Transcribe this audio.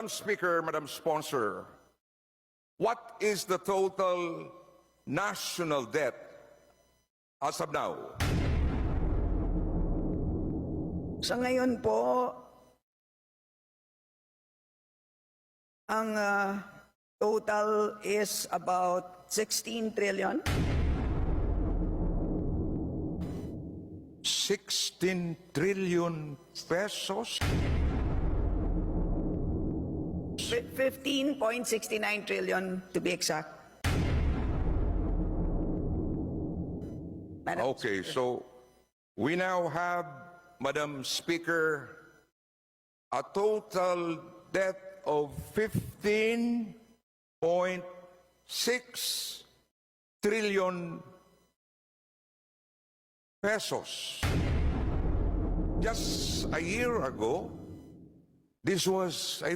Madam Speaker, Madam Sponsor, what is the total national debt as of now? Sa ngayon po, ang ah, total is about 16 trillion. 16 trillion pesos? Fi- 15.69 trillion to be exact. Madam Okay, so we now have, Madam Speaker, a total debt of 15.6 trillion pesos. Just a year ago, this was, I